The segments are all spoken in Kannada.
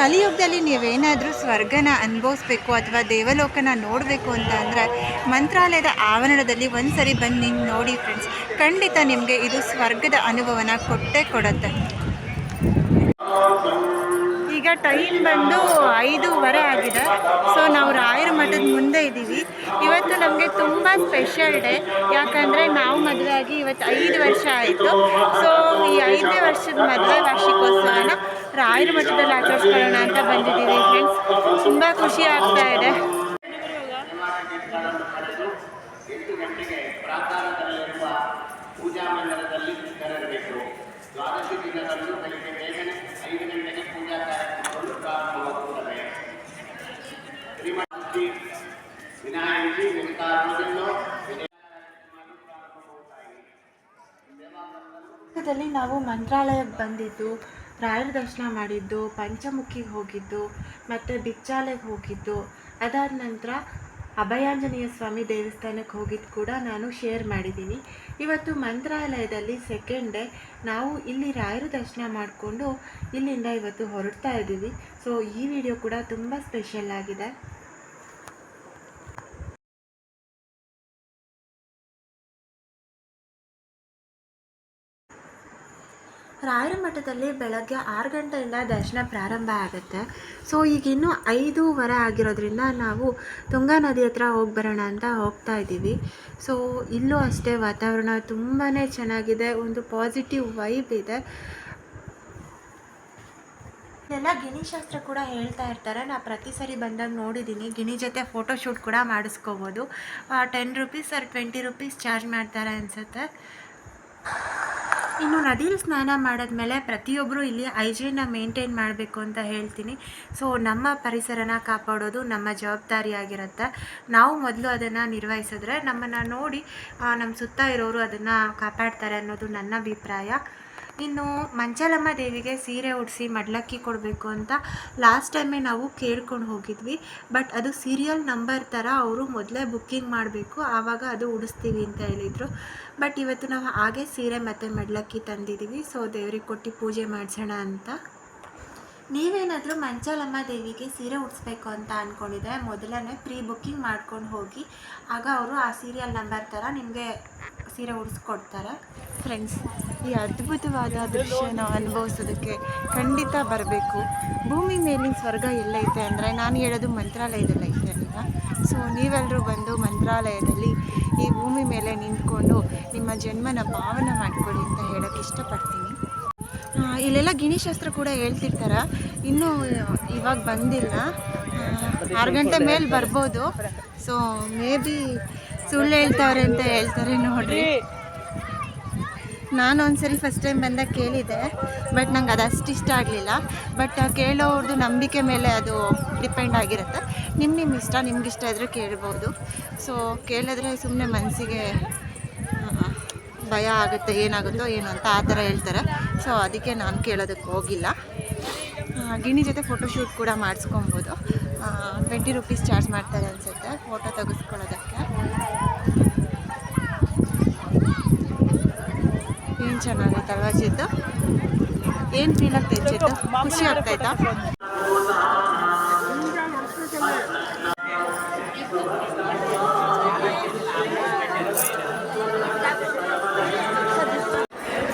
ಕಲಿಯುಗದಲ್ಲಿ ನೀವೇನಾದರೂ ಸ್ವರ್ಗನ ಅನುಭವಿಸ್ಬೇಕು ಅಥವಾ ದೇವಲೋಕನ ನೋಡಬೇಕು ಅಂತ ಅಂದರೆ ಮಂತ್ರಾಲಯದ ಆವರಣದಲ್ಲಿ ಒಂದು ಸರಿ ಬಂದು ನೀವು ನೋಡಿ ಫ್ರೆಂಡ್ಸ್ ಖಂಡಿತ ನಿಮಗೆ ಇದು ಸ್ವರ್ಗದ ಅನುಭವನ ಕೊಟ್ಟೇ ಕೊಡುತ್ತೆ. ಈಗ ಟೈಮ್ ಬಂದು ಐದೂವರೆ ಆಗಿದೆ. ಸೊ ನಾವು ರಾಯರ ಮಠದ ಮುಂದೆ ಇದ್ದೀವಿ. ಇವತ್ತು ನಮಗೆ ತುಂಬ ಸ್ಪೆಷಲ್ ಡೇ ಯಾಕಂದರೆ ನಾವು ಮದುವೆ ಆಗಿ ಇವತ್ತು ಐದು ವರ್ಷ ಆಯಿತು. ಸೊ ಐದನೇ ವರ್ಷದ ಮದುವೆ ವಾರ್ಷಿಕೋತ್ಸವನ ರಾಯರ ಮಠದಲ್ಲಿ ಆಚರಿಸ್ಕೊಳ್ಳೋಣ ಅಂತ ಬಂದಿದ್ದೀವಿ ಫ್ರೆಂಡ್ಸ್ ತುಂಬ ಖುಷಿ ಆಗ್ತಾ ಇದೆ. ದಲ್ಲಿ ನಾವು ಮಂತ್ರಾಲಯಕ್ಕೆ ಬಂದಿದ್ದು, ರಾಯರ ದರ್ಶನ ಮಾಡಿದ್ದು, ಪಂಚಮುಖಿಗೆ ಹೋಗಿದ್ದು, ಮತ್ತು ಬಿಚ್ಚಾಲೆಗೆ ಹೋಗಿದ್ದು. ಅದಾದ ನಂತರ ಅಭಯಾಂಜನೇಯ ಸ್ವಾಮಿ ದೇವಸ್ಥಾನಕ್ಕೆ ಹೋಗಿದ್ದು ಕೂಡ ನಾನು ಶೇರ್ ಮಾಡಿದ್ದೀನಿ. ಇವತ್ತು ಮಂತ್ರಾಲಯದಲ್ಲಿ ಸೆಕೆಂಡ್ ಡೇ ನಾವು ಇಲ್ಲಿ ರಾಯರ ದರ್ಶನ ಮಾಡಿಕೊಂಡು ಇಲ್ಲಿಂದ ಇವತ್ತು ಹೊರಡ್ತಾ ಇದ್ದೀವಿ. ಸೊ ಈ ವಿಡಿಯೋ ಕೂಡ ತುಂಬ ಸ್ಪೆಷಲ್ ಆಗಿದೆ. ರಾಯರ ಮಠದಲ್ಲಿ ಬೆಳಗ್ಗೆ ಆರು ಗಂಟೆಯಿಂದ ದರ್ಶನ ಪ್ರಾರಂಭ ಆಗುತ್ತೆ. ಸೊ ಈಗ ಇನ್ನೂ ಐದೂವರೆ ಆಗಿರೋದ್ರಿಂದ ನಾವು ತುಂಗಾ ನದಿ ಹತ್ರ ಹೋಗಿ ಬರೋಣ ಅಂತ ಹೋಗ್ತಾ ಇದ್ದೀವಿ. ಸೊ ಇಲ್ಲೂ ಅಷ್ಟೇ ವಾತಾವರಣ ತುಂಬಾ ಚೆನ್ನಾಗಿದೆ. ಒಂದು ಪಾಸಿಟಿವ್ ವೈಬ್ ಇದೆ. ಎಲ್ಲ ಗಿಣಿ ಶಾಸ್ತ್ರ ಕೂಡ ಹೇಳ್ತಾ ಇರ್ತಾರೆ. ನಾ ಪ್ರತಿ ಸರಿ ಬಂದಾಗ ನೋಡಿದ್ದೀನಿ. ಗಿಣಿ ಜೊತೆ ಫೋಟೋ ಶೂಟ್ ಕೂಡ ಮಾಡಿಸ್ಕೋಬೋದು. Ten rupees or twenty rupees charge ಮಾಡ್ತಾರೆ ಅನಿಸುತ್ತೆ. ಇನ್ನು ನದಿಲಿ ಸ್ನಾನ ಮಾಡಿದ್ಮೇಲೆ ಪ್ರತಿಯೊಬ್ಬರು ಇಲ್ಲಿ ಹೈಜೀನ್ನ ಮೇಂಟೈನ್ ಮಾಡಬೇಕು ಅಂತ ಹೇಳ್ತೀನಿ. ಸೊ, ನಮ್ಮ ಪರಿಸರನ ಕಾಪಾಡೋದು ನಮ್ಮ ಜವಾಬ್ದಾರಿಯಾಗಿರುತ್ತೆ. ನಾವು ಮೊದಲು ಅದನ್ನು ನಿರ್ವಹಿಸಿದ್ರೆ ನಮ್ಮನ್ನು ನೋಡಿ ನಮ್ಮ ಸುತ್ತ ಇರೋರು ಅದನ್ನು ಕಾಪಾಡ್ತಾರೆ ಅನ್ನೋದು ನನ್ನ ಅಭಿಪ್ರಾಯ. ಇನ್ನು ಮಂಚಲಮ್ಮ ದೇವಿಗೆ ಸೀರೆ ಉಡಿಸಿ ಮಡ್ಲಕ್ಕಿ ಕೊಡಬೇಕು ಅಂತ ಲಾಸ್ಟ್ ಟೈಮೇ ನಾವು ಕೇಳ್ಕೊಂಡು ಹೋಗಿದ್ವಿ. ಬಟ್ ಅದು ಸೀರಿಯಲ್ ನಂಬರ್ ಥರ ಅವರು ಮೊದಲೇ ಬುಕ್ಕಿಂಗ್ ಮಾಡಬೇಕು. ಆವಾಗ ಅದು ಉಡಿಸ್ತೀವಿ ಅಂತ ಹೇಳಿದರು. ಬಟ್ ಇವತ್ತು ನಾವು ಹಾಗೆ ಸೀರೆ ಮತ್ತು ಮಡ್ಲಕ್ಕಿ ತಂದಿದ್ದೀವಿ ಸೊ ದೇವ್ರಿಗೆ ಕೊಟ್ಟು ಪೂಜೆ ಮಾಡಿಸೋಣ ಅಂತ. ನೀವೇನಾದರೂ ಮಂಚಾಲಮ್ಮ ದೇವಿಗೆ ಸೀರೆ ಉಡಿಸ್ಬೇಕು ಅಂತ ಅಂದ್ಕೊಂಡಿದ್ರೆ ಮೊದಲನೇ ಪ್ರೀ ಬುಕ್ಕಿಂಗ್ ಮಾಡ್ಕೊಂಡು ಹೋಗಿ. ಆಗ ಅವರು ಆ ಸೀರಿಯಲ್ ನಂಬರ್ ಥರ ನಿಮಗೆ ಸೀರೆ ಉಡಿಸ್ಕೊಡ್ತಾರೆ. ಫ್ರೆಂಡ್ಸ್ ಈ ಅದ್ಭುತವಾದ ದೃಶ್ಯನ ಅನುಭವಿಸೋದಕ್ಕೆ ಖಂಡಿತ ಬರಬೇಕು. ಭೂಮಿ ಮೇಲಿನ ಸ್ವರ್ಗ ಎಲ್ಲೈತೆ ಅಂದರೆ ನಾನು ಹೇಳೋದು ಮಂತ್ರಾಲಯದಲ್ಲಿ ಐತೆ ಅಂತ ಸೊ ನೀವೆಲ್ಲರೂ ಬಂದು ಮಂತ್ರಾಲಯದಲ್ಲಿ ಈ ಭೂಮಿ ಮೇಲೆ ನಿಂತ್ಕೊಂಡು ನಿಮ್ಮ ಜನ್ಮನ ಭಾವನೆ ಮಾಡ್ಕೊಳ್ಳಿ ಅಂತ ಹೇಳೋಕ್ಕೆ ಇಷ್ಟಪಡ್ತೀನಿ. ಇಲ್ಲೆಲ್ಲ ಗಿಣಿಶಾಸ್ತ್ರ ಕೂಡ ಹೇಳ್ತಿರ್ತಾರೆ. ಇನ್ನೂ ಇವಾಗ ಬಂದಿಲ್ಲ. ಆರು ಗಂಟೆ ಮೇಲೆ ಬರ್ಬೋದು. ಸೊ ಮೇ ಬಿ ಸುಳ್ಳು ಹೇಳ್ತಾವ್ರೆ ಅಂತ ಹೇಳ್ತಾರೆ ನೋಡ್ರಿ. ನಾನು ಒಂದ್ಸರಿ ಫಸ್ಟ್ ಟೈಮ್ ಬಂದಾಗ ಕೇಳಿದೆ ಬಟ್ ನಂಗೆ ಅದು ಇಷ್ಟ ಆಗಲಿಲ್ಲ. ಬಟ್ ಕೇಳೋರ್ದು ನಂಬಿಕೆ ಮೇಲೆ ಅದು ಡಿಪೆಂಡ್ ಆಗಿರುತ್ತೆ. ನಿಮ್ಮ ನಿಮ್ಮ ಇಷ್ಟ, ನಿಮ್ಗೆ ಇಷ್ಟ ಇದ್ದರೆ ಕೇಳ್ಬೋದು. ಸೊ ಕೇಳಿದ್ರೆ ಸುಮ್ಮನೆ ಮನಸ್ಸಿಗೆ ಭಯ ಆಗುತ್ತೆ, ಏನಾಗುತ್ತೋ ಏನು ಅಂತ ಆ ಥರ ಹೇಳ್ತಾರೆ. ಸೊ ಅದಕ್ಕೆ ನಾನು ಕೇಳೋದಕ್ಕೆ ಹೋಗಿಲ್ಲ. ಗಿಣಿ ಜೊತೆ ಫೋಟೋಶೂಟ್ ಕೂಡ ಮಾಡಿಸ್ಕೊಬೋದು. ಟ್ವೆಂಟಿ ರುಪೀಸ್ ಚಾರ್ಜ್ ಮಾಡ್ತಾರೆ ಅನಿಸುತ್ತೆ. ಫೋಟೋ ತೆಗೆಸ್ಕೊಳ್ಳೋದಕ್ಕೆ ಏನು ಚೆನ್ನಾಗೈತಲ್ವಾ ಚಿತ್ತು ಏನು ಫೀಲ್ ಆಗ್ತೈತೆ ಚಿತ್ತು ಖುಷಿ ಆಗ್ತಾಯ್ತಾ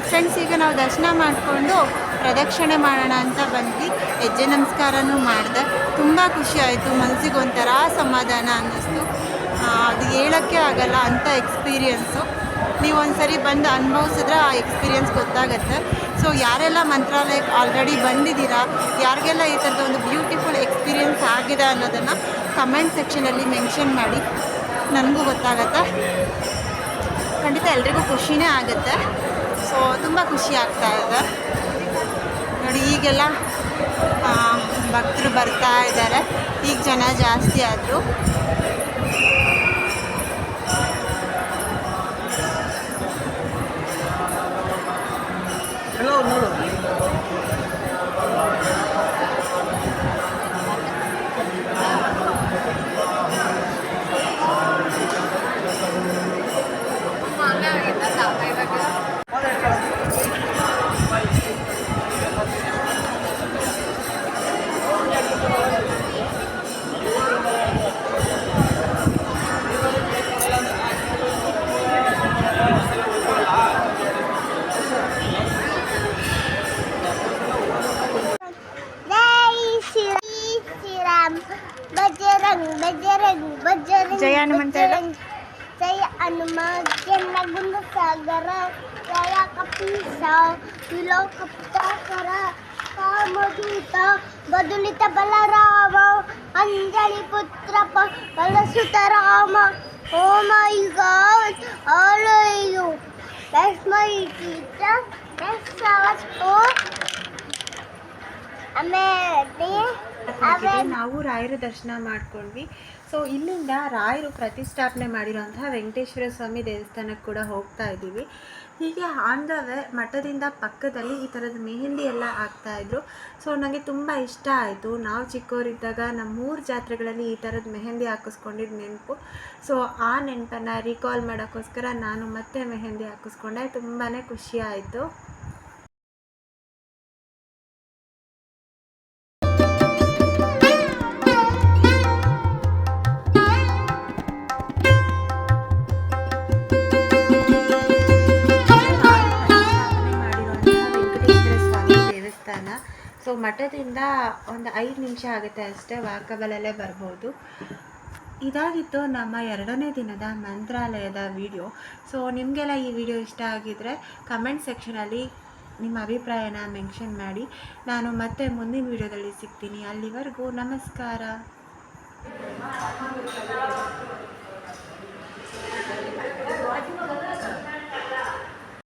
ಫ್ರೆಂಡ್ಸ್ ಈಗ ನಾವು ದರ್ಶನ ಮಾಡಿಕೊಂಡು ಪ್ರದಕ್ಷಿಣೆ ಮಾಡೋಣ ಅಂತ ಬಂದ್ವಿ. ಹೆಜ್ಜೆ ನಮಸ್ಕಾರನೂ ಮಾಡಿದೆ. ತುಂಬ ಖುಷಿ ಆಯಿತು. ಮನಸ್ಸಿಗೆ ಒಂಥರ ಸಮಾಧಾನ ಅನ್ನಿಸ್ತು. ಅದು ಹೇಳೋಕ್ಕೆ ಆಗಲ್ಲ ಅಂಥ ಎಕ್ಸ್ಪೀರಿಯನ್ಸು ನೀವು ಒಂದ್ಸರಿ ಬಂದು ಅನುಭವಿಸಿದ್ರೆ ಆ ಎಕ್ಸ್ಪೀರಿಯನ್ಸ್ ಗೊತ್ತಾಗುತ್ತೆ. ಸೊ ಯಾರೆಲ್ಲ ಮಂತ್ರಾಲಯಕ್ಕೆ ಆಲ್ರೆಡಿ ಬಂದಿದ್ದೀರಾ, ಯಾರಿಗೆಲ್ಲ ಈ ಥರದ ಒಂದು ಬ್ಯೂಟಿಫುಲ್ ಎಕ್ಸ್ಪೀರಿಯನ್ಸ್ ಆಗಿದೆ ಅನ್ನೋದನ್ನು ಕಮೆಂಟ್ ಸೆಕ್ಷನಲ್ಲಿ ಮೆನ್ಷನ್ ಮಾಡಿ. ನನಗೂ ಗೊತ್ತಾಗತ್ತೆ. ಖಂಡಿತ ಎಲ್ರಿಗೂ ಖುಷಿನೇ ಆಗುತ್ತೆ. ಸೊ ತುಂಬ ಖುಷಿ ಆಗ್ತಾ ಇದೆ. ನೋಡಿ, ಈಗೆಲ್ಲ ಭಕ್ತರು ಬರ್ತಾ ಇದ್ದಾರೆ. ಈಗ ಜನ ಜಾಸ್ತಿ ಆದರು. Hello, no. జయ హనుమంతుడు. జయ హనుమ జన గుణ సాగర జయ కపీస విలోక పుతాకర కామదూత బదులిత బలరామ అంజలి పుత్ర బలసుత Rama oh my god all you that's my teacher next hour school ಅಮೇ ನಾವು ರಾಯರ ದರ್ಶನ ಮಾಡ್ಕೊಂಡ್ವಿ ಸೊ ಇಲ್ಲಿಂದ ರಾಯರು ಪ್ರತಿಷ್ಠಾಪನೆ ಮಾಡಿರೋಂತಹ ವೆಂಕಟೇಶ್ವರ ಸ್ವಾಮಿ ದೇವಸ್ಥಾನಕ್ಕೆ ಕೂಡ ಹೋಗ್ತಾ ಇದ್ದೀವಿ. ಹೀಗೆ ಆನ್ ವೇ ಮಠದಿಂದ ಪಕ್ಕದಲ್ಲಿ ಈ ಥರದ ಮೆಹಂದಿ ಎಲ್ಲ ಹಾಕ್ತಾ ಇದ್ರು. ಸೊ ನನಗೆ ತುಂಬ ಇಷ್ಟ ಆಯಿತು. ನಾವು ಚಿಕ್ಕವರಿದ್ದಾಗ ನಮ್ಮ ಮೂರು ಜಾತ್ರೆಗಳಲ್ಲಿ ಈ ಥರದ ಮೆಹಂದಿ ಹಾಕಿಸ್ಕೊಂಡಿದ್ದ ನೆನಪು. ಸೊ ಆ ನೆನಪನ್ನು ರೀಕಾಲ್ ಮಾಡೋಕ್ಕೋಸ್ಕರ ನಾನು ಮತ್ತೆ ಮೆಹಂದಿ ಹಾಕಿಸ್ಕೊಂಡೆ. ತುಂಬಾ ಖುಷಿ ಆಯಿತು. ಸೊ ಮಠದಿಂದ ಒಂದು ಐದು ನಿಮಿಷ ಆಗುತ್ತೆ ಅಷ್ಟೇ ವಾಕಬಲಲ್ಲೇ ಬರ್ಬೋದು. ಇದಾಗಿತ್ತು ನಮ್ಮ ಎರಡನೇ ದಿನದ ಮಂತ್ರಾಲಯದ ವಿಡಿಯೋ ಸೊ ನಿಮಗೆಲ್ಲ ಈ ವಿಡಿಯೋ ಇಷ್ಟ ಆಗಿದ್ದರೆ ಕಮೆಂಟ್ ಸೆಕ್ಷನಲ್ಲಿ ನಿಮ್ಮ ಅಭಿಪ್ರಾಯನ ಮೆನ್ಷನ್ ಮಾಡಿ. ನಾನು ಮತ್ತೆ ಮುಂದಿನ ವಿಡಿಯೋದಲ್ಲಿ ಸಿಗ್ತೀನಿ. ಅಲ್ಲಿವರೆಗೂ ನಮಸ್ಕಾರ.